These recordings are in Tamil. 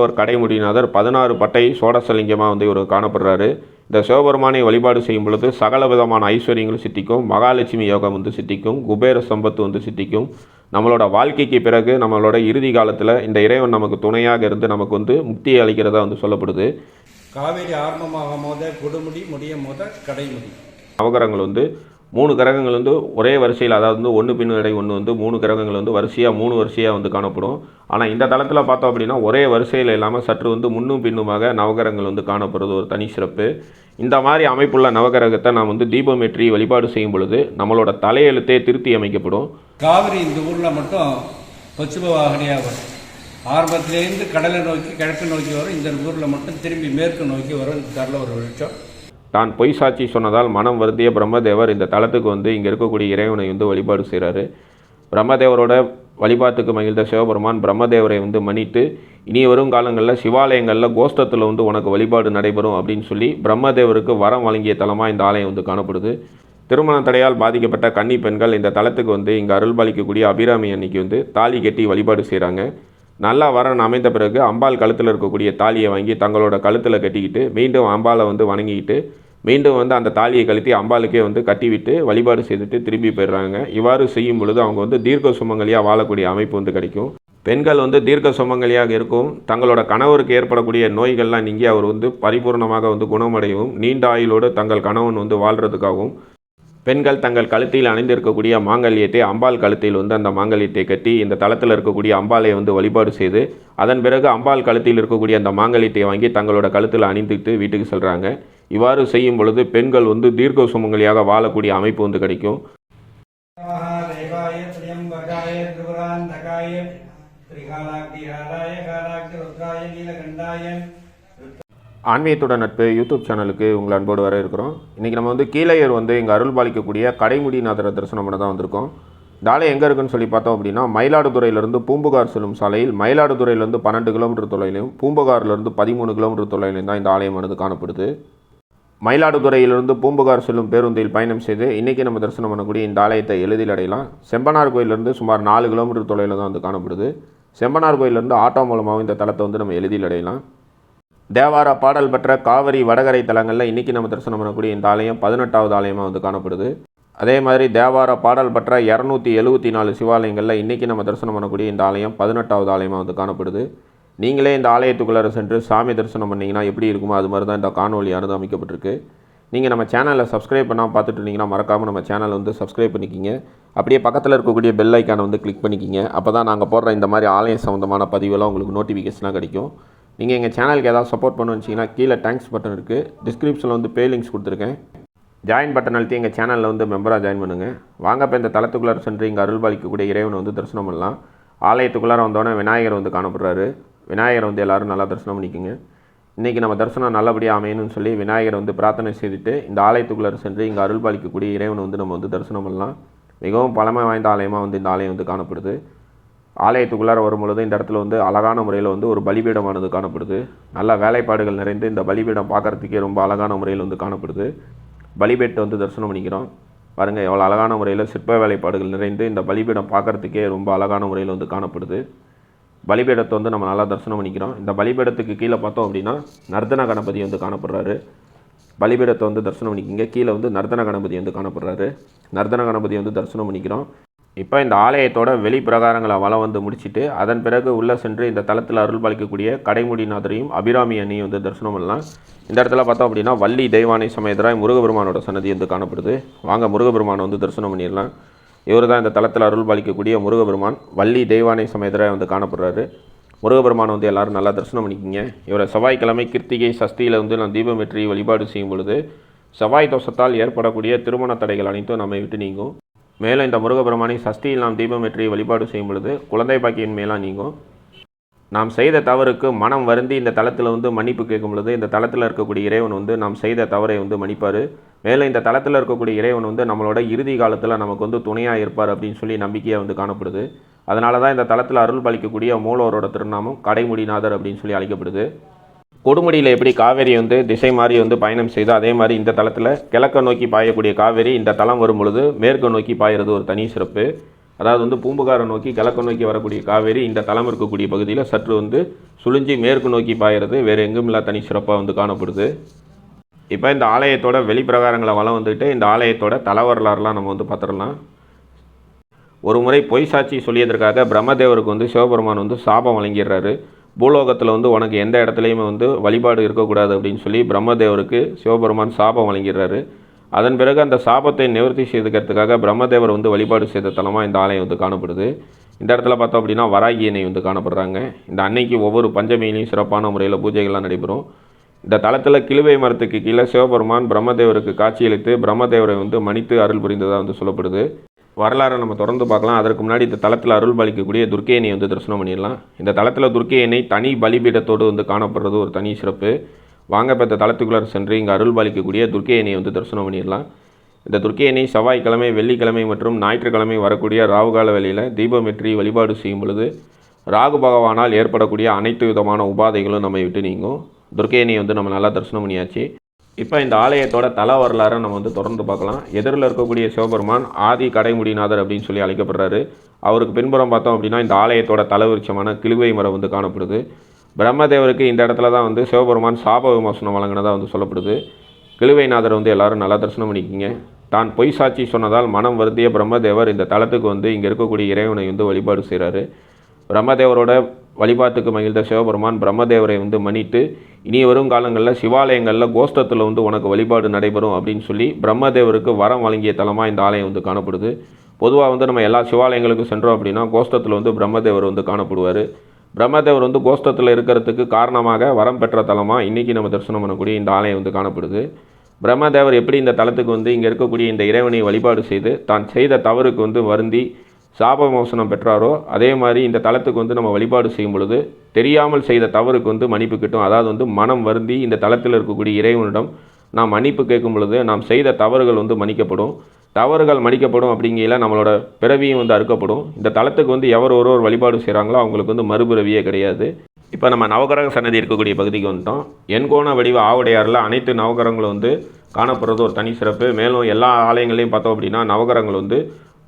மூலவர் கடைமுடிநாதர் பதினாறு பட்டை சோடசலிங்கமாக வந்து இவர் காணப்படுறாரு. இந்த சிவபெருமானை வழிபாடு செய்யும் பொழுது சகல விதமான ஐஸ்வர்யங்களும் சித்திக்கும் மகாலட்சுமி யோகம் வந்து சித்திக்கும் குபேர சம்பத்து வந்து சித்திக்கும். நம்மளோட வாழ்க்கைக்கு பிறகு நம்மளோட இறுதி காலத்தில் இந்த இறைவன் நமக்கு துணையாக இருந்து நமக்கு வந்து முக்தியை அளிக்கிறதா வந்து சொல்லப்படுது. காவேரி ஆரம்பமாகும் போத கொடுமுடி முடியும் போத கடைமுடி. நவகிரகங்கள் வந்து மூணு கிரகங்கள் வந்து ஒரே வரிசையில் அதாவது வந்து ஒன்று பின்னடை ஒன்று வந்து மூணு கிரகங்கள் வந்து வரிசையாக மூணு வரிசையாக வந்து காணப்படும். ஆனால் இந்த தளத்தில் பார்த்தோம் அப்படின்னா ஒரே வரிசையில் இல்லாமல் சற்று வந்து முன்னும் பின்னுமாக நவகிரகங்கள் வந்து காணப்படுறது ஒரு தனி சிறப்பு. இந்த மாதிரி அமைப்புள்ள நவகிரகத்தை நாம் வந்து தீபமேற்றி வழிபாடு செய்யும் பொழுது நம்மளோட தலையெழுத்தே திருத்தி அமைக்கப்படும். காவிரி இந்த ஊரில் மட்டும் பச்சிம வாகனியாக வரும். ஆரம்பத்திலேருந்து கடலை நோக்கி கிழக்கு நோக்கி வரும். இந்த ஊரில் மட்டும் திரும்பி மேற்கு நோக்கி வரும் தரல ஒரு வெளிச்சம். தான் பொய் சாட்சி சொன்னதால் மனம் வருந்திய பிரம்மதேவர் இந்த தளத்துக்கு வந்து இங்கே இருக்கக்கூடிய இறைவனை வந்து வழிபாடு செய்கிறாரு பிரம்மதேவரோட வழிபாட்டுக்கு மகிழ்ந்த சிவபெருமான் பிரம்மதேவரை வந்து மன்னித்து இனி வரும் காலங்களில் சிவாலயங்களில் கோஷ்டத்தில் வந்து உனக்கு வழிபாடு நடைபெறும் அப்படின்னு சொல்லி பிரம்மதேவருக்கு வரம் வழங்கிய தலமாக இந்த ஆலயம் வந்து காணப்படுது. திருமண தடையால் பாதிக்கப்பட்ட கன்னி பெண்கள் இந்த தலத்துக்கு வந்து இங்கே அருள்பாலிக்கக்கூடிய அபிராமி அன்னைக்கு வந்து தாலி கட்டி வழிபாடு செய்கிறாங்க நல்லா வரன் அமைந்த பிறகு அம்பாள் கழுத்தில் இருக்கக்கூடிய தாலியை வாங்கி தங்களோட கழுத்தில் கட்டிக்கிட்டு மீண்டும் அம்பாளை வந்து வணங்கிக்கிட்டு மீண்டும் வந்து அந்த தாலியை கழுத்தி அம்பாளுக்கே வந்து கட்டிவிட்டு வழிபாடு செய்துட்டு திரும்பி போயிடுறாங்க. இவ்வாறு செய்யும் பொழுது அவங்க வந்து தீர்க்க சுமங்கலியாக வாழக்கூடிய அமைப்பு வந்து கிடைக்கும். பெண்கள் வந்து தீர்க்க சுமங்கலியாக இருக்கும். தங்களோட கணவருக்கு ஏற்படக்கூடிய நோய்கள்லாம் நீங்கி அவர் வந்து பரிபூர்ணமாக வந்து குணமடையவும் நீண்ட ஆயுளோடு தங்கள் கணவன் வந்து வாழ்கிறதுக்காகவும் பெண்கள் தங்கள் கழுத்தில் அணிந்திருக்கக்கூடிய மாங்கல்யத்தை அம்பாள் கழுத்தில் வந்து அந்த மாங்கல்யத்தை கட்டி இந்த தளத்தில் இருக்கக்கூடிய அம்பாளை வந்து வழிபாடு செய்து அதன் பிறகு அம்பாள் கழுத்தில் இருக்கக்கூடிய அந்த மாங்கல்யத்தை வாங்கி தங்களோட கழுத்தில் அணிந்துட்டு வீட்டுக்கு செல்கிறாங்க இவ்வாறு செய்யும் பொழுது பெண்கள் வந்து தீர்க்க சுமங்கலியாக வாழக்கூடிய அமைப்பு வந்து கிடைக்கும். தேவாய ஆன்மீகத்தோட நட்பு யூடியூப் சேனலுக்கு உங்களை அன்போடு வர இருக்கிறோம். இன்றைக்கி நம்ம வந்து கீழையர் வந்து இங்கே அருள் பாலிக்கக்கூடிய கடைமுடிநாதரை தரிசனம் பண்ண தான் வந்திருக்கோம். இந்த எங்கே இருக்குன்னு சொல்லி பார்த்தோம் அப்படின்னா மயிலாடுதுறையிலேருந்து பூம்புகார் செல்லும் சாலையில் மயிலாடுதுறையிலேருந்து பன்னெண்டு கிலோமீட்டர் தொலைவிலும் பூம்புகார்லேருந்து பதிமூணு கிலோமீட்டர் தொலைவிலும் தான் இந்த ஆலயமானது காணப்படுது. மயிலாடுதுறையிலிருந்து பூம்புகார் செல்லும் பேருந்தில் பயணம் செய்து இன்றைக்கி நம்ம தரிசனம் பண்ணக்கூடிய இந்த ஆலயத்தை எளிதில் அடையலாம். செம்பனார் கோயிலிருந்து சுமார் நாலு கிலோமீட்டர் தொலைவில் தான் வந்து காணப்படுது. செம்பனார் கோயிலிருந்து ஆட்டோ மூலமாகவும் இந்த தளத்தை வந்து நம்ம எளிதில் அடையலாம். தேவார பாடல் பெற்ற காவிரி வடகரை தலங்களில் இன்றைக்கி நம்ம தரிசனம் பண்ணக்கூடிய இந்த ஆலயம் பதினெட்டாவது ஆலயமாக வந்து காணப்படுது. அதே மாதிரி தேவார பாடல் பெற்ற இரநூத்தி எழுபத்தி நாலு சிவாலயங்களில் இன்றைக்கி நம்ம தரிசனம் பண்ணக்கூடிய இந்த ஆலயம் பதினெட்டாவது ஆலயமாக வந்து காணப்படுது. நீங்களே இந்த ஆலயத்துக்குள்ளார சென்று சாமி தரிசனம் பண்ணிங்கன்னா எப்படி இருக்குமோ அது மாதிரி தான் இந்த காணொலியானது அமைக்கப்பட்டிருக்கு. நீங்கள் நம்ம சேனலை சப்ஸ்கிரைப் பண்ணால் பார்த்துட்டு இருந்தீங்கன்னா மறக்காமல் நம்ம சேனலை வந்து சப்ஸ்கிரைப் பண்ணிக்கிங்க. அப்படியே பக்கத்தில் இருக்கக்கூடிய பெல் ஐக்கானை வந்து கிளிக் பண்ணிக்கிங்க. அப்போ தான் நாங்கள் போடுற இந்த மாதிரி ஆலயம் சம்மந்தமான பதிவெல்லாம் உங்களுக்கு நோட்டிஃபிகேஷனாக கிடைக்கும். நீங்கள் எங்கள் சேனலுக்கு ஏதாவது சப்போர்ட் பண்ணணும்னு வச்சிங்கன்னா கீழே தேங்க்ஸ் பட்டன் இருக்குது டிஸ்கிரிப்ஷனில் வந்து பே லிங்க்ஸ் கொடுத்துருக்கேன். ஜாயின் பட்டன் அழுத்தி எங்கள் சேனலில் வந்து மெம்பராக ஜாயின் பண்ணுங்கள் வாங்க இப்போ இந்த தளத்துக்குள்ளார சென்று இங்கே அருள்பாலிக்கக்கூடிய இறைவனை வந்து தரிசனம் பண்ணலாம். ஆலயத்துக்குள்ளார வந்தோடனே விநாயகர் வந்து காணப்படுறாரு. விநாயகர் வந்து எல்லோரும் நல்லா தரிசனம் பண்ணிக்கோங்க. இன்றைக்கி நம்ம தரிசனம் நல்லபடியாக அமையணும்னு சொல்லி விநாயகர் வந்து பிரார்த்தனை செய்துட்டு இந்த ஆலயத்துக்குள்ளார சென்று இங்கே அருள்பாலிக்கக்கூடிய இறைவனை வந்து நம்ம வந்து தரிசனம் பண்ணலாம். மிகவும் பழமை வாய்ந்த ஆலயமாக வந்து இந்த ஆலயம் வந்து காணப்படுது. ஆலயத்துக்குள்ளார வரும் பொழுது இந்த இடத்துல வந்து அழகான முறையில் வந்து ஒரு பலிபீடமானது காணப்படுது. நல்ல வேலைப்பாடுகள் நிறைந்து இந்த பலிபீடம் பார்க்குறதுக்கே ரொம்ப அழகான முறையில் வந்து காணப்படுது. பலிபீட்டை வந்து தரிசனம் பண்ணிக்கிறோம். பாருங்கள் எவ்வளோ அழகான முறையில் சிற்ப வேலைப்பாடுகள் நிறைந்து இந்த பலிபீடம் பார்க்குறதுக்கே ரொம்ப அழகான முறையில் வந்து காணப்படுது. பலிபீடத்தை வந்து நம்ம நல்லா தரிசனம் பண்ணிக்கிறோம். இந்த பலிபீடத்துக்கு கீழே பார்த்தோம் அப்படின்னா நர்தன கணபதி வந்து காணப்படுறாரு. பலிபீடத்தை வந்து தரிசனம் பண்ணிக்கிங்க. கீழே வந்து நர்தன கணபதி வந்து காணப்படுறாரு. நர்தன கணபதி வந்து தரிசனம் பண்ணிக்கிறோம். இப்போ இந்த ஆலயத்தோட வெளிப்பிரகாரங்களை வளம் வந்து முடிச்சுட்டு அதன் பிறகு உள்ளே சென்று இந்த தளத்தில் அருள் பாலிக்கக்கூடிய கடைமுடிநாதரையும் அபிராமி அண்ணியும் வந்து தரிசனம் பண்ணலாம். இந்த இடத்துல பார்த்தோம் அப்படின்னா வள்ளி தெய்வானை சமயத்தராய் முருகபெருமானோட சன்னதி வந்து காணப்படுது. வாங்க முருகபெருமானை வந்து தரிசனம் பண்ணிடலாம். இவர் தான் இந்த தளத்தில் அருள் பாலிக்கக்கூடிய முருகபெருமான். வள்ளி தெய்வானை சமயத்தராய் வந்து காணப்படுறாரு. முருகபெருமானை வந்து எல்லாரும் நல்லா தரிசனம் பண்ணிக்கிங்க. இவரை செவ்வாய்க்கிழமை கிருத்திகை சஷ்டியில் வந்து நான் தீபம் வெற்றி வழிபாடு செய்யும் பொழுது செவ்வாய் தோஷத்தால் ஏற்படக்கூடிய திருமண தடைகள் அனைத்தும் நம்மை விட்டு நீங்கும். மேலும் இந்த முருகபெருமானை சஷ்டியில் நாம் தீபம் வெற்றி வழிபாடு செய்யும் பொழுது குழந்தை பாக்கியின் மேலாம் நீங்கும். நாம் செய்த தவறுக்கு மனம் வருந்தி இந்த தளத்தில் வந்து மன்னிப்பு கேட்கும் பொழுது இந்த தளத்தில் இருக்கக்கூடிய இறைவன் வந்து நாம் செய்த தவறை வந்து மன்னிப்பார். மேலும் இந்த தளத்தில் இருக்கக்கூடிய இறைவன் வந்து நம்மளோட இறுதி காலத்தில் நமக்கு வந்து துணையாக இருப்பார் அப்படின்னு சொல்லி நம்பிக்கையாக வந்து காணப்படுது. அதனால தான் இந்த தளத்தில் அருள் பாலிக்கக்கூடிய மூலவரோட திருநாமம் கடைமுடிநாதர் அப்படின்னு சொல்லி அழைக்கப்படுது. கொடுமுடியில் எப்படி காவேரி வந்து திசை மாறி வந்து பயணம் செய்தோ அதே மாதிரி இந்த தளத்தில் கிழக்க நோக்கி பாயக்கூடிய காவேரி இந்த தளம் வரும் பொழுது மேற்கு நோக்கி பாயிறது ஒரு தனி சிறப்பு. அதாவது வந்து பூம்புகாரை நோக்கி கிழக்கு நோக்கி வரக்கூடிய காவேரி இந்த தளம் இருக்கக்கூடிய பகுதியில் சற்று வந்து சுழிஞ்சி மேற்கு நோக்கி பாயிறது வேறு எங்கும் இல்லா தனி சிறப்பாக வந்து காணப்படுது. இப்போ இந்த ஆலயத்தோட வெளிப்பிரகாரங்களை வளம் வந்துட்டு இந்த ஆலயத்தோட தல வரலாறுலாம் நம்ம வந்து பார்த்துடலாம் ஒரு முறை பொய் சாட்சி சொல்லியதற்காக பிரம்மதேவருக்கு வந்து சிவபெருமான் வந்து சாபம் வழங்கிடுறாரு. பூலோகத்தில் வந்து உனக்கு எந்த இடத்துலையுமே வந்து வழிபாடு இருக்கக்கூடாது அப்படின்னு சொல்லி பிரம்மதேவருக்கு சிவபெருமான் சாபம் வழங்கிடுறாரு. அதன் பிறகு அந்த சாபத்தை நிவர்த்தி செய்துக்கிறதுக்காக பிரம்மதேவர் வந்து வழிபாடு செய்த தலமாக இந்த ஆலயம் வந்து காணப்படுது. இந்த இடத்துல பார்த்தோம் அப்படின்னா வராகி அணை வந்து காணப்படுறாங்க. இந்த அன்னைக்கு ஒவ்வொரு பஞ்சமியிலையும் சிறப்பான முறையில் பூஜைகள்லாம் நடைபெறும். இந்த தளத்தில் கிழுவை மரத்துக்கு கீழே சிவபெருமான் பிரம்மதேவருக்கு காட்சியளித்து பிரம்மதேவரை வந்து மன்னித்து அருள் புரிந்ததாக வந்து சொல்லப்படுது. வரலாறை நம்ம தொடர்ந்து பார்க்கலாம். அதற்கு முன்னாடி இந்த தளத்தில் அருள் பாலிக்கக்கூடிய துர்க்கையனை வந்து தரிசனம் பண்ணிடலாம். இந்த தளத்தில் துர்க்கையனை தனி பலிபீடத்தோடு வந்து காணப்படுறது ஒரு தனி சிறப்பு. வாங்க இப்போ இந்த சென்று இங்கே அருள் பாலிக்கக்கூடிய துர்க்கையனை வந்து தரிசனம் பண்ணிடலாம். இந்த துர்க்கையனை செவ்வாய்க்கிழமை வெள்ளிக்கிழமை மற்றும் ஞாயிற்றுக்கிழமை வரக்கூடிய ராகுகால வேளையில் வெற்றி வழிபாடு செய்யும் பொழுது ராகு பகவானால் ஏற்படக்கூடிய அனைத்து விதமான உபாதைகளும் நம்மை விட்டு நீங்கும். துர்க்கையனை வந்து நம்ம நல்லா தரிசனம் பண்ணியாச்சு. இப்போ இந்த ஆலயத்தோட தல வரலாறை நம்ம வந்து தொடர்ந்து பார்க்கலாம். எதிரில் இருக்கக்கூடிய சிவபெருமான் ஆதி கடைமுடிநாதர் அப்படின்னு சொல்லி அழைக்கப்படுறாரு. அவருக்கு பின்புறம் பார்த்தோம் அப்படின்னா இந்த ஆலயத்தோட தலைவிருச்சமான கிழுவை மரம் வந்து காணப்படுது. பிரம்மதேவருக்கு இந்த இடத்துல தான் வந்து சிவபெருமான் சாப விமோசனம் வழங்கினதாக வந்து சொல்லப்படுது. கிழுவைநாதர் வந்து எல்லாரும் நல்லா தரிசனம் பண்ணிக்கிங்க. தான் பொய் சாட்சி சொன்னதால் மனம் வருந்திய பிரம்மதேவர் இந்த தலத்துக்கு வந்து இங்கே இருக்கக்கூடிய இறைவனை வந்து வழிபாடு செய்கிறாரு பிரம்மதேவரோட வழிபாட்டுக்கு மகிழ்ந்த சிவபெருமான் பிரம்மதேவரை வந்து மன்னித்து இனி வரும் காலங்களில் சிவாலயங்களில் கோஷ்டத்தில் வந்து உனக்கு வழிபாடு நடைபெறும் அப்படின்னு சொல்லி பிரம்மதேவருக்கு வரம் வழங்கிய தலமாக இந்த ஆலயம் வந்து காணப்படுது. பொதுவாக வந்து நம்ம எல்லா சிவாலயங்களுக்கும் சென்றோம் அப்படின்னா கோஷ்டத்தில் வந்து பிரம்மதேவர் வந்து காணப்படுவார். பிரம்மதேவர் வந்து கோஷ்டத்தில் இருக்கிறதுக்கு காரணமாக வரம் பெற்ற தலமாக இன்றைக்கி நம்ம தரிசனம் பண்ணக்கூடிய இந்த ஆலயம் வந்து காணப்படுது. பிரம்மதேவர் எப்படி இந்த தலத்துக்கு வந்து இங்கே இருக்கக்கூடிய இந்த இறைவனை வழிபாடு செய்து தான் செய்த தவறுக்கு வந்து வருந்தி சாப விமோசனம் பெற்றாரோ அதே மாதிரி இந்த தளத்துக்கு வந்து நம்ம வழிபாடு செய்யும் பொழுது தெரியாமல் செய்த தவறுக்கு வந்து மன்னிப்பு கிட்டும். அதாவது வந்து மனம் வருந்தி இந்த தளத்தில் இருக்கக்கூடிய இறைவனிடம் நாம் மன்னிப்பு கேட்கும் பொழுது நாம் செய்த தவறுகள் வந்து மன்னிக்கப்படும். தவறுகள் மன்னிக்கப்படும் அப்படிங்கையில் நம்மளோட பிறவியும் வந்து அறுக்கப்படும். இந்த தளத்துக்கு வந்து எவர் ஒருவர் வழிபாடு செய்கிறாங்களோ அவங்களுக்கு வந்து மறுபிறவியே கிடையாது. இப்போ நம்ம நவகிரக சன்னதி இருக்கக்கூடிய பகுதிக்கு வந்துட்டோம். எண்கோண வடிவ ஆவுடையாரில் அனைத்து நவகரங்களும் வந்து காணப்படுறது ஒரு தனி சிறப்பு. மேலும் எல்லா ஆலயங்களையும் பார்த்தோம் அப்படின்னா நவகரங்கள் வந்து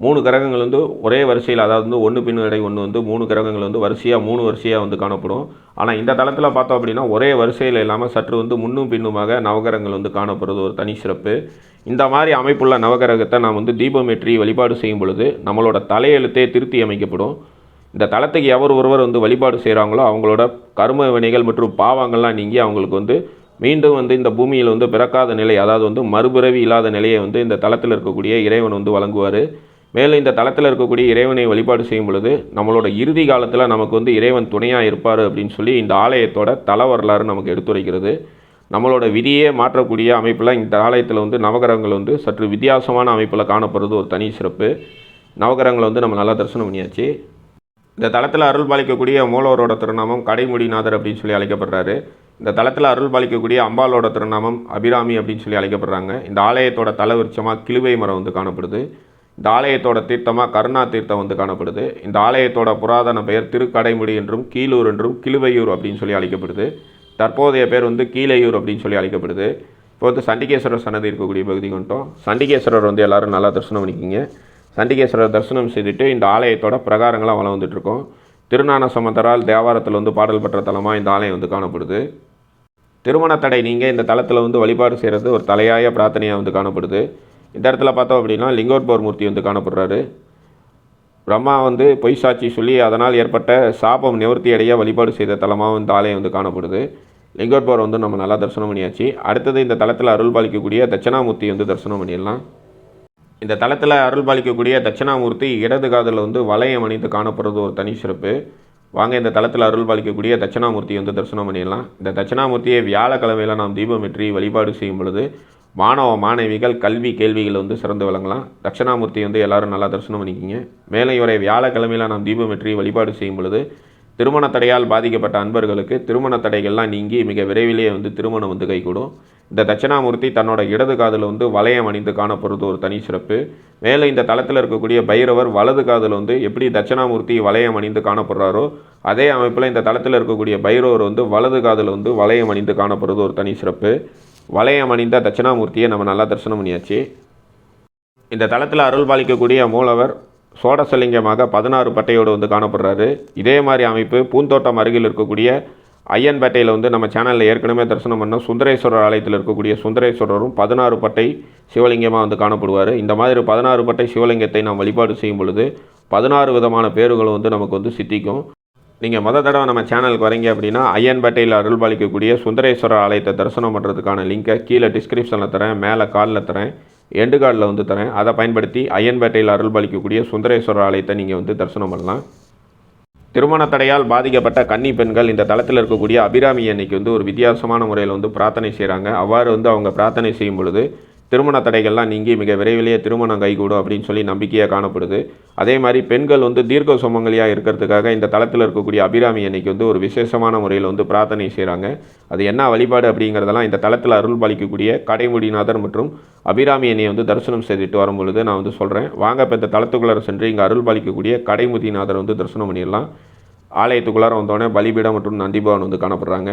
மூணு கிரகங்கள் வந்து ஒரே வரிசையில் அதாவது வந்து ஒன்று பின்னடை ஒன்று வந்து மூணு கிரகங்கள் வந்து வரிசையாக மூணு வரிசையாக வந்து காணப்படும். ஆனால் இந்த தளத்தில் பார்த்தோம் அப்படின்னா ஒரே வரிசையில் இல்லாமல் சற்று வந்து முன்னும் பின்னுமாக நவகிரகங்கள் வந்து காணப்படுறது ஒரு தனி சிறப்பு. இந்த மாதிரி அமைப்புள்ள நவகிரகத்தை நாம் வந்து தீபமேற்றி வழிபாடு செய்யும் பொழுது நம்மளோட தலையெழுத்தே திருத்தி அமைக்கப்படும். இந்த தளத்துக்கு எவர் ஒருவர் வந்து வழிபாடு செய்கிறாங்களோ அவங்களோட கர்ம வினைகள் மற்றும் பாவங்கள்லாம் நீங்கி அவங்களுக்கு வந்து மீண்டும் வந்து இந்த பூமியில் வந்து பிறக்காத நிலை அதாவது வந்து மறுபிறவி இல்லாத நிலையை வந்து இந்த தளத்தில் இருக்கக்கூடிய இறைவன் வந்து வழங்குவார். மேலும் இந்த தளத்தில் இருக்கக்கூடிய இறைவனை வழிபாடு செய்யும் பொழுது நம்மளோட இறுதி காலத்தில் நமக்கு வந்து இறைவன் துணையாக இருப்பார் அப்படின்னு சொல்லி இந்த ஆலயத்தோட தல வரலாறு நமக்கு எடுத்துரைக்கிறது. நம்மளோட விதியே மாற்றக்கூடிய அமைப்பில் இந்த ஆலயத்தில் வந்து நவகிரகங்கள் வந்து சற்று வித்தியாசமான அமைப்பில் காணப்படுறது ஒரு தனி சிறப்பு. நவகிரகங்களை வந்து நம்ம நல்லா தரிசனம் பண்ணியாச்சு. இந்த தளத்தில் அருள் பாலிக்கக்கூடிய மூலவரோட திருநாமம் கடைமுடிநாதர் அப்படின்னு சொல்லி அழைக்கப்படுறாரு. இந்த தளத்தில் அருள் பாலிக்கக்கூடிய அம்பாலோட திருநாமம் அபிராமி அப்படின்னு சொல்லி அழைக்கப்படுறாங்க. இந்த ஆலயத்தோட தலவிருச்சமாக கிழுவை மரம் வந்து காணப்படுது. இந்த ஆலயத்தோட தீர்த்தமாக கருணா தீர்த்தம் வந்து காணப்படுது. இந்த ஆலயத்தோட புராதன பெயர் திருக்கடைமுடி என்றும் கீழூர் என்றும் கிழுவையூர் அப்படின்னு சொல்லி அழைக்கப்படுது. தற்போதைய பேர் வந்து கீழையூர் அப்படின்னு சொல்லி அழைக்கப்படுது. இப்போ வந்து சண்டிகேஸ்வரர் சன்னதி இருக்கக்கூடிய பகுதிக்கு வந்துட்டோம் சண்டிகேஸ்வரர் வந்து எல்லாரும் நல்லா தரிசனம் பண்ணிக்கிங்க. சண்டிகேஸ்வரர் தரிசனம் செய்துட்டு இந்த ஆலயத்தோட பிரகாரங்களாக வளம் வந்துட்டுருக்கோம். திருஞான சமந்தரால் தேவாரத்தில் வந்து பாடல் பெற்ற தலமாக இந்த ஆலயம் வந்து காணப்படுது. திருமண தடை நீங்கள் இந்த தலத்தில் வந்து வழிபாடு செய்கிறது ஒரு தலையாய பிரார்த்தனையாக வந்து காணப்படுது. இந்த இடத்துல பார்த்தோம் அப்படின்னா லிங்கோத்பவர் மூர்த்தி வந்து காணப்படுறாரு. பிரம்மா வந்து பொய் சாட்சி சொல்லி அதனால் ஏற்பட்ட சாபம் நிவர்த்தி அடைய வழிபாடு செய்த தலமாக இந்த ஆலயம் வந்து காணப்படுது. லிங்கோத்பவர் வந்து நம்ம நல்லா தரிசனம் பண்ணியாச்சு. அடுத்தது இந்த தளத்தில் அருள் பாலிக்கக்கூடிய தட்சணாமூர்த்தி வந்து தரிசனம் பண்ணிடலாம். இந்த தளத்தில் அருள் பாலிக்கக்கூடிய தட்சிணாமூர்த்தி இடது காதில் வந்து வளையம் அணிந்து காணப்படுறது ஒரு தனி சிறப்பு. வாங்க இந்த தலத்தில் அருள் பாலிக்கக்கூடிய தட்சிணாமூர்த்தி வந்து தரிசனம் பண்ணிடலாம். இந்த தட்சிணாமூர்த்தியை வியாழக்கிழமையில் நாம் தீபம் வெற்றி வழிபாடு செய்யும் பொழுது மாணவ மாணவிகள் கல்வி கேள்விகள் வந்து சிறந்து விளங்கலாம். தட்சிணாமூர்த்தி வந்து எல்லாரும் நல்லா தரிசனம் பண்ணிக்கிங்க. மேலும் இவரை வியாழக்கிழமையில் நாம் தீபம் வெற்றி வழிபாடு செய்யும் பொழுது திருமண தடையால் பாதிக்கப்பட்ட அன்பர்களுக்கு திருமண தடைகள்லாம் நீங்கி மிக விரைவிலேயே வந்து திருமணம் வந்து கைகூடும். இந்த தட்சிணாமூர்த்தி தன்னோட இடது காதில் வந்து வளையம் அணிந்து காணப்படுறது ஒரு தனி சிறப்பு. மேலே இந்த தளத்தில் இருக்கக்கூடிய பைரவர் வலது காதில் வந்து எப்படி தட்சிணாமூர்த்தி வளையம் அணிந்து காணப்படுறாரோ அதே அமைப்பில் இந்த தளத்தில் இருக்கக்கூடிய பைரவர் வந்து வலது காதில் வந்து வளையம் அணிந்து காணப்படுறது ஒரு தனி சிறப்பு. வளையம் அணிந்த தட்சிணாமூர்த்தியை நம்ம நல்லா தரிசனம் பண்ணியாச்சு. இந்த தளத்தில் அருள் பாலிக்கக்கூடிய மூலவர் சோடசலிங்கமாக பதினாறு பட்டையோடு வந்து காணப்படுறாரு. இதே மாதிரி அமைப்பு பூந்தோட்டம் அருகில் இருக்கக்கூடிய ஐயன்பேட்டையில் வந்து நம்ம சேனலில் ஏற்கனவே தரிசனம் பண்ண சுந்தரேஸ்வரர் ஆலயத்தில் இருக்கக்கூடிய சுந்தரேஸ்வரரும் பதினாறு பட்டை சிவலிங்கமாக வந்து காணப்படுவார். இந்த மாதிரி பதினாறு பட்டை சிவலிங்கத்தை நாம் வழிபாடு செய்யும் பொழுது பதினாறு விதமான பேர்களும் வந்து நமக்கு வந்து சித்திக்கும். நீங்கள் மொதல் தடவை நம்ம சேனலுக்கு வரீங்க அப்படின்னா ஐயன்பேட்டையில் அருள்பாலிக்கக்கூடிய சுந்தரேஸ்வரர் ஆலயத்தை தரிசனம் பண்ணுறதுக்கான லிங்கை கீழே டிஸ்கிரிப்ஷனில் தரேன் மேலே காலில் தரேன் எண்டு கார்டில் வந்து தரேன். அதை பயன்படுத்தி ஐயன்பேட்டையில் அருள்பாலிக்கக்கூடிய சுந்தரேஸ்வரர் ஆலயத்தை நீங்கள் வந்து தரிசனம் பண்ணலாம். திருமண தடையால் பாதிக்கப்பட்ட கன்னி பெண்கள் இந்த தளத்தில் இருக்கக்கூடிய அபிராமி அன்னைக்கு வந்து ஒரு வித்தியாசமான முறையில் வந்து பிரார்த்தனை செய்கிறாங்க அவ்வாறு வந்து அவங்க பிரார்த்தனை செய்யும் பொழுது திருமண தடைகள்லாம் நீங்கி மிக விரைவிலேயே திருமணம் கைகூடும் அப்படின்னு சொல்லி நம்பிக்கையாக காணப்படுது. அதே மாதிரி பெண்கள் வந்து தீர்க்க சுமங்கலியாக இருக்கிறதுக்காக இந்த தளத்தில் இருக்கக்கூடிய அபிராமி அன்னைக்கு வந்து ஒரு விசேஷமான முறையில் வந்து பிரார்த்தனை செய்கிறாங்க அது என்ன வழிபாடு அப்படிங்கிறதெல்லாம் இந்த தளத்தில் அருள் பாலிக்கக்கூடிய கடைமுடிநாதர் மற்றும் அபிராமி அன்னையை வந்து தரிசனம் செய்துட்டு வரும் பொழுது நான் வந்து சொல்கிறேன் வாங்க இப்போ இந்த தளத்துக்குள்ளார சென்று இங்கே அருள் பாலிக்கக்கூடிய கடைமுதிநாதர் வந்து தரிசனம் பண்ணிடலாம். ஆலயத்துக்குள்ளார வந்தோடனே பலிபீடம் மற்றும் நந்திபவன் வந்து காணப்படுறாங்க.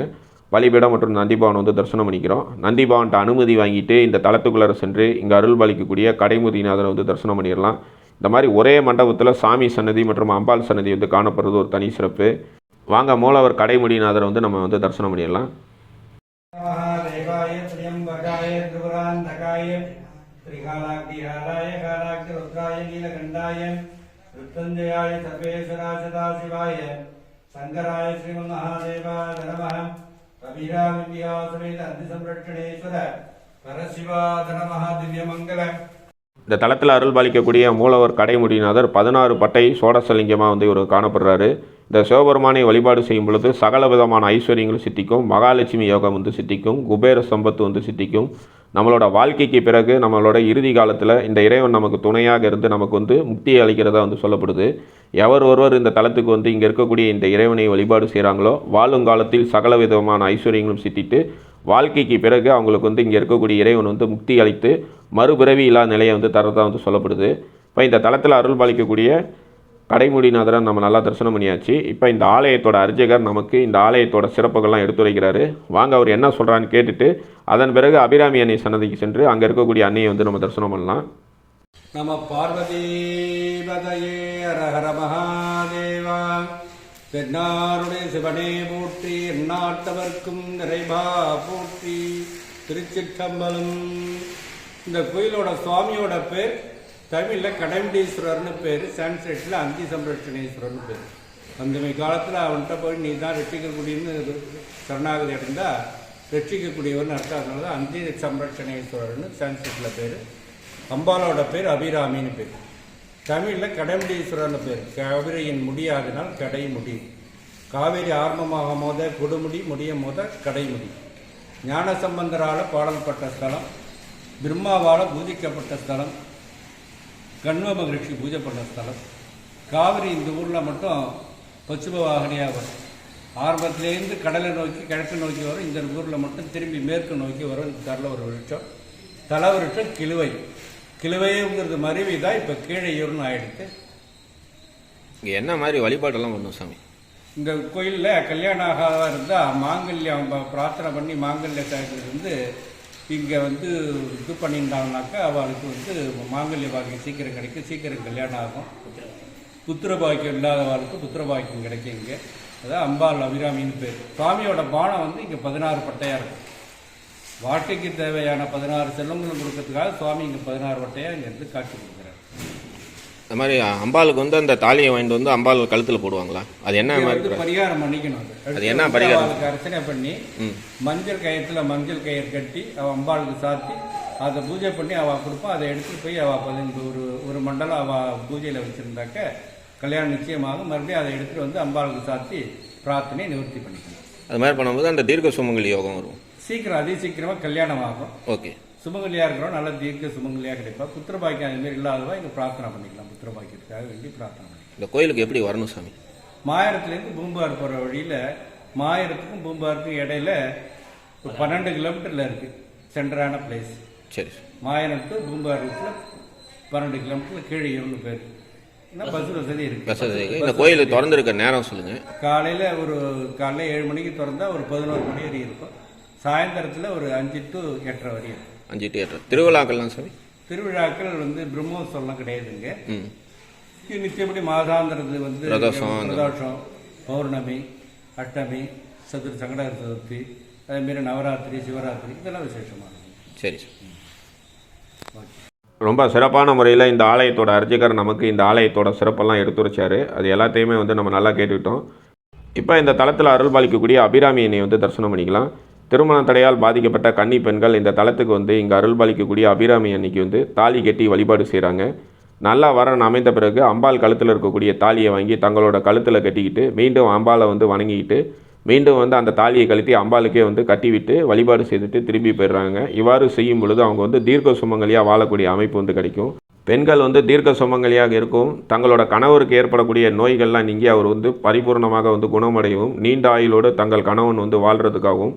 பலிபீடம் மற்றும் நந்திபவன் வந்து தரிசனம் பண்ணிக்கிறோம். நந்திபவன்ட்ட அனுமதி வாங்கிட்டு இந்த தளத்துக்குள்ளார சென்று இங்கே அருள் பாலிக்கக்கூடிய கடைமுதிநாதனை வந்து தரிசனம் பண்ணிடலாம். இந்த மாதிரி ஒரே மண்டபத்தில் சாமி சன்னதி மற்றும் அம்பாள் சன்னதி வந்து காணப்படுறது ஒரு தனி சிறப்பு. வாங்க மூலவர் கடைமுடிநாதரை வந்து நம்ம வந்து தரிசனம் பண்ணிடலாம். சங்கராய ஸ்ரீமன் மகாதேவா தரமஹம் இந்த தளத்தில் அருள் பாலிக்கக்கூடிய மூலவர் கடைமுடிநாதர் பதினாறு பட்டை சோடசலிங்கமாக வந்து இவர் காணப்படுறாரு. இந்த சிவபெருமானை வழிபாடு செய்யும் பொழுது சகல விதமான ஐஸ்வர்யங்களும் சித்திக்கும் மகாலட்சுமி யோகம் வந்து சித்திக்கும் குபேர சம்பத்து வந்து சித்திக்கும் நம்மளோட வாழ்க்கைக்கு பிறகு நம்மளோட இறுதி காலத்தில் இந்த இறைவன் நமக்கு துணையாக இருந்து நமக்கு வந்து முக்தியை அளிக்கிறதா வந்து சொல்லப்படுது. எவர் ஒருவர் இந்த தளத்துக்கு வந்து இங்கே இருக்கக்கூடிய இந்த இறைவனை வழிபாடு செய்கிறாங்களோ வாழும் காலத்தில் சகல விதமான ஐஸ்வர்யங்களும் சித்திட்டு வாழ்க்கைக்கு பிறகு அவங்களுக்கு வந்து இங்கே இருக்கக்கூடிய இறைவன் வந்து முக்தி அளித்து மறுபிறவி இல்லாத நிலையை வந்து தரதா வந்து சொல்லப்படுது. இப்போ இந்த தளத்தில் அருள் பாலிக்கக்கூடிய கடைமுடிநாதரை நம்ம நல்லா தரிசனம் பண்ணியாச்சு. இப்போ இந்த ஆலயத்தோட அர்ச்சகர் நமக்கு இந்த ஆலயத்தோட சிறப்புகள்லாம் எடுத்துரைக்கிறாரு. வாங்க அவர் என்ன சொல்கிறான்னு கேட்டுட்டு அதன் பிறகு அபிராமி அன்னை சன்னதிக்கு சென்று அங்கே இருக்கக்கூடிய அன்னையை வந்து நம்ம தரிசனம் பண்ணலாம். நம பார்வதி மகாதேவா. தென்னாருடைய சிவனே போற்றி எந்நாட்டவர்க்கும் நிறைவா போற்றி திருச்சிற்றம்பலம். இந்த கோயிலோட சுவாமியோட பேர் தமிழில் கடவுண்டீஸ்வரர்னு பேர் சான்ஸ்கிரிட்டில் அந்தி சம்ரட்சணேஸ்வரர்னு பேர். அந்தமை காலத்தில் அவன்கிட்ட போய் நீ தான் ரட்சிக்கக்கூடியன்னு சரணாகதி அடைந்தால் ரட்சிக்கக்கூடியவர்னு அர்த்தம். அதனால தான் அந்தி சம்ரட்சணேஸ்வரர்னு சான்ஸ்கிரிட்டில் பேர். அம்பாலோட பேர் அபிராமின்னு பேர். தமிழில் கடவுண்டீஸ்வரர்னு பேர். கவிரையின் முடியாதனால் கடை முடி. காவேரி ஆரம்பமாக மோத கொடுமுடி முடிய மோத கடைமுடி ஞானசம்பந்தரால் பாடல்பட்ட ஸ்தலம். பிரம்மாவால் பூஜிக்கப்பட்ட ஸ்தலம். கண்வ மகிழ்ச்சி பூஜைப்பட்ட ஸ்தலம். காவிரி இந்த ஊரில் மட்டும் பச்சும வாகனியாக வரும். ஆரம்பத்திலேருந்து கடலை நோக்கி கிழக்கு நோக்கி வரும். இந்த ஊரில் மட்டும் திரும்பி மேற்கு நோக்கி வரும். தரில் ஒரு விருட்சம். தல விருட்சம் கிழுவை கிழுவைங்கிறது மருவி தான் இப்போ கீழே யூர்னு ஆயிடுச்சு. இங்கே என்ன மாதிரி வழிபாடெல்லாம் பண்ணும் சாமி? இந்த கோயிலில் கல்யாணம் ஆகாத இருந்தால் மாங்கல்யம் பிரார்த்தனை பண்ணி மாங்கல்ய இருந்து இங்கே வந்து இது பண்ணியிருந்தாங்கனாக்கா அவளுக்கு வந்து மாங்கல்ய பாக்கியம் சீக்கிரம் கிடைக்கும் சீக்கிரம் கல்யாணம் ஆகும். புத்திர பாக்கியம் இல்லாதவளுக்கு புத்திர பாக்கியம் கிடைக்கும் இங்கே. அதான் அம்பாள் அபிராமின்னு பேர். சுவாமியோட பானம் வந்து இங்கே பதினாறு பட்டையாக இருக்கும். வாழ்க்கைக்கு தேவையான பதினாறு செல்வங்களும் கொடுக்கறதுக்காக சுவாமி இங்கே பதினாறு வட்டையாக இங்கே இருந்து காட்சி கொடுக்கும் இந்த மாதிரி அம்பாளுக்கு வந்து அந்த தாலியை வாங்கிட்டு வந்து அம்பாள் கழுத்தில் போடுவாங்களா? அது என்ன மாதிரி பரிகாரம் பண்ணிக்கணும் அது. அது என்ன பரிகாரம்? அவளுக்கு அர்ச்சனை பண்ணி மஞ்சள் கயிற்றுல மஞ்சள் கயிறு கட்டி அவள் அம்பாளுக்கு சாத்தி அதை பூஜை பண்ணி அவள் கொடுப்பா. அதை எடுத்துட்டு போய் அவள் பதினஞ்சு ஒரு ஒரு மண்டலம் அவள் பூஜையில் வச்சுருந்தாக்க கல்யாணம் நிச்சயமாகும். மறுபடியும் அதை எடுத்துட்டு வந்து அம்பாளுக்கு சாத்தி பிரார்த்தனை நிவர்த்தி பண்ணிக்கணும் அது மாதிரி பண்ணும்போது அந்த தீர்க்க சுமங்கலி யோகம் வரும். சீக்கிரம் அதி சீக்கிரமாக கல்யாணம் ஆகும். ஓகே. சுமங்கலியாக இருக்கிறோம் நல்ல தீர்க்க சுமங்கலியாக கிடைப்பா. புத்திர பாக்கியம் அது மாதிரி இல்லாதவா இங்கே பிரார்த்தனை பண்ணிக்கலாம். புத்திர பாக்கியத்துக்காக வேண்டி பிரார்த்தனை பண்ணிக்கலாம். இந்த கோயிலுக்கு எப்படி வரணும் சாமி? மாயரத்துலேருந்து பூம்பார் போகிற வழியில் மாயரத்துக்கும் பூம்பாருக்கும் இடையில ஒரு பன்னெண்டு கிலோமீட்டரில் இருக்குது சென்டரான பிளேஸ் சரி. மாயரம் டு பூம்பார் ரூட்டில் பன்னெண்டு கிலோமீட்டரில் கீழே இருந்து பேர். பஸ் வசதி இருக்கு. வசதி இந்த கோயில் திறந்துருக்க நேரம் சொல்லுங்கள் காலையில் ஒரு காலையில் ஏழு மணிக்கு திறந்தா ஒரு பதினோரு மணி வரையும் இருக்கும். சாயந்தரத்தில் ஒரு அஞ்சு டு எட்டரை வரையும் இருக்கும். அஞ்சு எட்டு திருவிழாக்கள்லாம் சாமி திருவிழாக்கள் வந்து பிரம்மோத்சவம்லாம் கிடையாதுங்க. ம். நிச்சயப்படி மாதாந்திரது வந்து பிரதோஷம் பௌர்ணமி அஷ்டமி சதுர் சங்கடகர சதுர்த்தி அதேமாரி நவராத்திரி சிவராத்திரி இதெல்லாம் விசேஷமானது. சரி ரொம்ப சிறப்பான முறையில் இந்த ஆலயத்தோட அர்ச்சகர் நமக்கு இந்த ஆலயத்தோட சிறப்பெல்லாம் எடுத்துரைச்சார் அது எல்லாத்தையுமே வந்து நம்ம நல்லா கேட்டுக்கிட்டோம். இப்போ இந்த தளத்தில் அருள் பாலிக்கக்கூடிய அபிராமி அன்னை வந்து தரிசனம் பண்ணிக்கலாம். திருமண தடையால் பாதிக்கப்பட்ட கன்னி பெண்கள் இந்த தலத்துக்கு வந்து இங்கே அருள் பாலிக்கக்கூடிய அபிராமி அன்னைக்கு வந்து தாலி கட்டி வழிபாடு செய்கிறாங்க நல்லா வரன் அமைந்த பிறகு அம்பாள் கழுத்தில் இருக்கக்கூடிய தாலியை வாங்கி தங்களோட கழுத்தில் கட்டிக்கிட்டு மீண்டும் அம்பாளை வந்து வணங்கிக்கிட்டு மீண்டும் வந்து அந்த தாலியை கழுத்தி அம்பாளுக்கே வந்து கட்டிவிட்டு வழிபாடு செய்துட்டு திரும்பி போயிடுறாங்க. இவ்வாறு செய்யும் பொழுது அவங்க வந்து தீர்க்க சுமங்கலியாக வாழக்கூடிய அமைப்பு வந்து கிடைக்கும். பெண்கள் வந்து தீர்க்க சுமங்கலியாக இருக்கும். தங்களோட கணவருக்கு ஏற்படக்கூடிய நோய்கள்லாம் நீங்கி அவர் வந்து பரிபூர்ணமாக வந்து குணமடையவும் நீண்ட ஆயுளோடு தங்கள் கணவன் வந்து வாழ்கிறதுக்காகவும்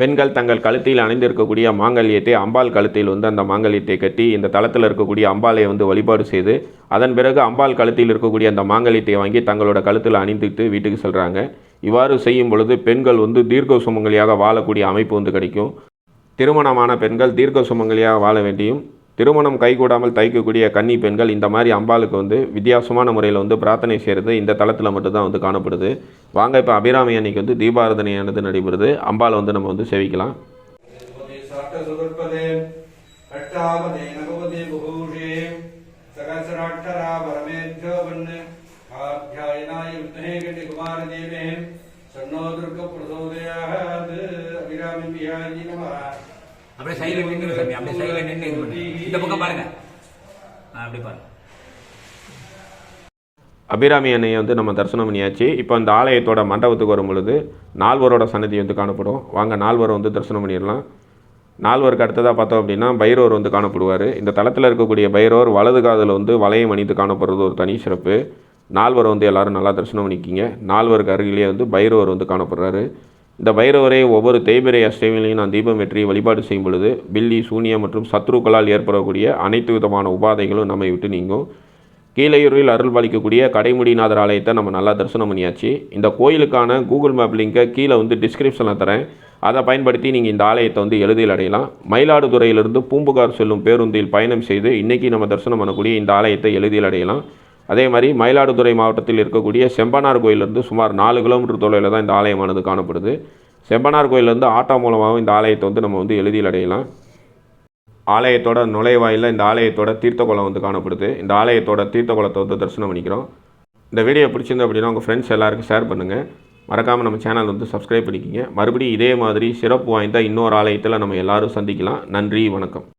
பெண்கள் தங்கள் கழுத்தில் அணிந்திருக்கக்கூடிய மாங்கல்யத்தை அம்பாள் கழுத்தில் வந்து அந்த மாங்கல்யத்தை கட்டி இந்த தளத்தில் இருக்கக்கூடிய அம்பாளை வந்து வழிபாடு செய்து அதன் பிறகு அம்பாள் கழுத்தில் இருக்கக்கூடிய அந்த மாங்கல்யத்தை வாங்கி தங்களோட கழுத்தில் அணிந்துட்டு வீட்டுக்கு செல்கிறாங்க இவ்வாறு செய்யும் பொழுது பெண்கள் வந்து தீர்க்க சுமங்கலியாக வாழக்கூடிய அமைப்பு வந்து கிடைக்கும். திருமணமான பெண்கள் தீர்க்க சுமங்கலியாக வாழ வேண்டியும் திருமணம் கைகூடாமல் தைக்கக்கூடிய கன்னி பெண்கள் இந்த மாதிரி அம்பாளுக்கு வந்து வித்தியாசமான முறையில் வந்து பிரார்த்தனை செய்கிறது இந்த தளத்தில் மட்டும்தான் வந்து காணப்படுது. வாங்க இப்போ அபிராமி அன்னைக்கு வந்து தீபாராதனையானது நடைபெறுது. அம்பாளை வந்து நம்ம வந்து சேவிக்கலாம். அப்படியே சைடில் நின்று சாமி அப்படியே சைடில் நின்று இந்த பக்கம் பாருங்க. அப்படி பாருங்க. அபிராமி அன்னையை வந்து நம்ம தரிசனம் பண்ணியாச்சு. இப்போ இந்த ஆலயத்தோட மண்டபத்துக்கு வரும் பொழுது நால்வரோட சன்னதி வந்து காணப்படும். வாங்க நால்வரை வந்து தரிசனம் பண்ணிடலாம். நால்வருக்கு அடுத்ததாக பார்த்தோம் அப்படின்னா பைரவர் வந்து காணப்படுவார். இந்த தளத்தில் இருக்கக்கூடிய பைரவர் வலது காதில் வந்து வளையம் அணிந்து காணப்படுறது ஒரு தனி சிறப்பு. நால்வரை வந்து எல்லாரும் நல்லா தரிசனம் பண்ணிக்கிங்க. நால்வருக்கு அருகிலேயே வந்து பைரவர் வந்து காணப்படுறாரு. இந்த பைரவரை ஒவ்வொரு தேய்பிரை அஷ்டமிலையும் நான் தீபம் வெற்றி வழிபாடு செய்யும் பொழுது பில்லி சூனியம் மற்றும் சத்ருக்களால் ஏற்படக்கூடிய அனைத்து விதமான உபாதைகளும் நம்மை விட்டு நீங்கும். கீழையூரில் அருள் பாலிக்கக்கூடிய கடைமுடிநாதர் ஆலயத்தை நம்ம நல்லா தரிசனம் பண்ணியாச்சு. இந்த கோயிலுக்கான கூகுள் மேப் லிங்கை கீழே வந்து டிஸ்கிரிப்ஷனில் தரேன். அதை பயன்படுத்தி நீங்கள் இந்த ஆலயத்தை வந்து எளிதில் அடையலாம். மயிலாடுதுறையிலிருந்து பூம்புகார் செல்லும் பேருந்தில் பயணம் செய்து இன்றைக்கி நம்ம தரிசனம் பண்ணக்கூடிய இந்த ஆலயத்தை எளிதில் அடையலாம். அதே மாதிரி மயிலாடுதுறை மாவட்டத்தில் இருக்கக்கூடிய செம்பனார் கோயிலிருந்து சுமார் நாலு கிலோமீட்டர் தொலைவில் தான் இந்த ஆலயமானது காணப்படுது. செம்பனார் கோயிலிருந்து ஆட்டோ மூலமாகவும் இந்த ஆலயத்தை வந்து நம்ம வந்து எளிதில் அடையலாம். ஆலயத்தோட நுழைவாயில் இந்த ஆலயத்தோட தீர்த்த குளம் வந்து காணப்படுது. இந்த ஆலயத்தோட தீர்த்தகுளத்தை வந்து தரிசனம் பண்ணிக்கிறோம். இந்த வீடியோ பிடிச்சிருந்து அப்படின்னா உங்கள் ஃப்ரெண்ட்ஸ் எல்லாருக்கும் ஷேர் பண்ணுங்கள் மறக்காமல் நம்ம சேனல் வந்து சப்ஸ்கிரைப் பண்ணிக்கிங்க. மறுபடியும் இதே மாதிரி சிறப்பு வாய்ந்த இன்னொரு ஆலயத்தில் நம்ம எல்லோரும் சந்திக்கலாம். நன்றி வணக்கம்.